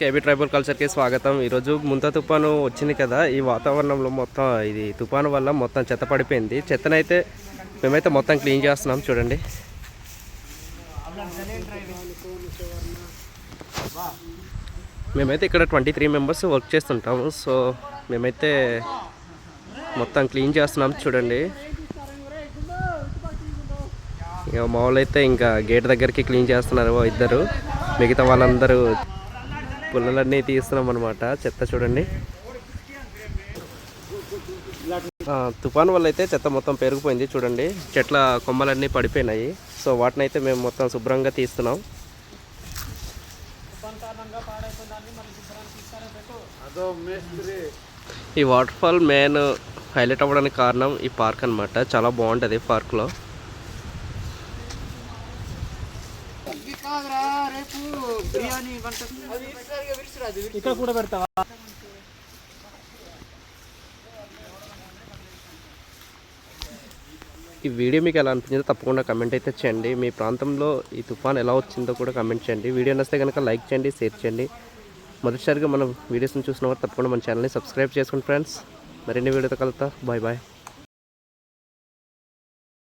KB tribal కల్చర్కి స్వాగతం. ఈరోజు ముంత తుఫాను వచ్చింది కదా ఈ వాతావరణంలో మొత్తం ఇది తుఫాను వల్ల మొత్తం చెత్త పడిపోయింది. చెత్తనైతే మేమైతే మొత్తం క్లీన్ చేస్తున్నాం చూడండి. మేమైతే ఇక్కడ ట్వంటీ త్రీ మెంబర్స్ వర్క్ చేస్తుంటాము. సో మేమైతే మొత్తం క్లీన్ చేస్తున్నాం చూడండి. ఇక మామూలు అయితే ఇంకా గేట్ దగ్గరికి క్లీన్ చేస్తున్నారు ఇద్దరు. మిగతా వాళ్ళందరూ పుల్లలన్నీ తీస్తున్నాం అనమాట చెత్త చూడండి. తుఫాన్ వల్ల అయితే చెత్త మొత్తం పెరిగిపోయింది చూడండి. చెట్ల కొమ్మలన్నీ పడిపోయినాయి. సో వాటిని అయితే మేము మొత్తం శుభ్రంగా తీస్తున్నాం. ఈ వాటర్ ఫాల్ మెయిన్ హైలైట్ అవ్వడానికి కారణం ఈ పార్క్ అన్నమాట. చాలా బాగుంటుంది పార్క్లో. ఇక్కడ కూడా పెడతావా? ఈ వీడియో మీకు ఎలా అనిపించిందో తప్పకుండా కమెంట్ అయితే చేయండి. మీ ప్రాంతంలో ఈ తుఫాన్ ఎలా వచ్చిందో కూడా కమెంట్ చేయండి. వీడియో నచ్చితే కనుక లైక్ చేయండి షేర్ చేయండి. మొదటిసారిగా మనం వీడియోస్ని చూసిన వారు తప్పకుండా మన ఛానల్ని సబ్స్క్రైబ్ చేసుకోండి ఫ్రెండ్స్ మరిన్ని వీడియోతో కలుగుతా బాయ్ బాయ్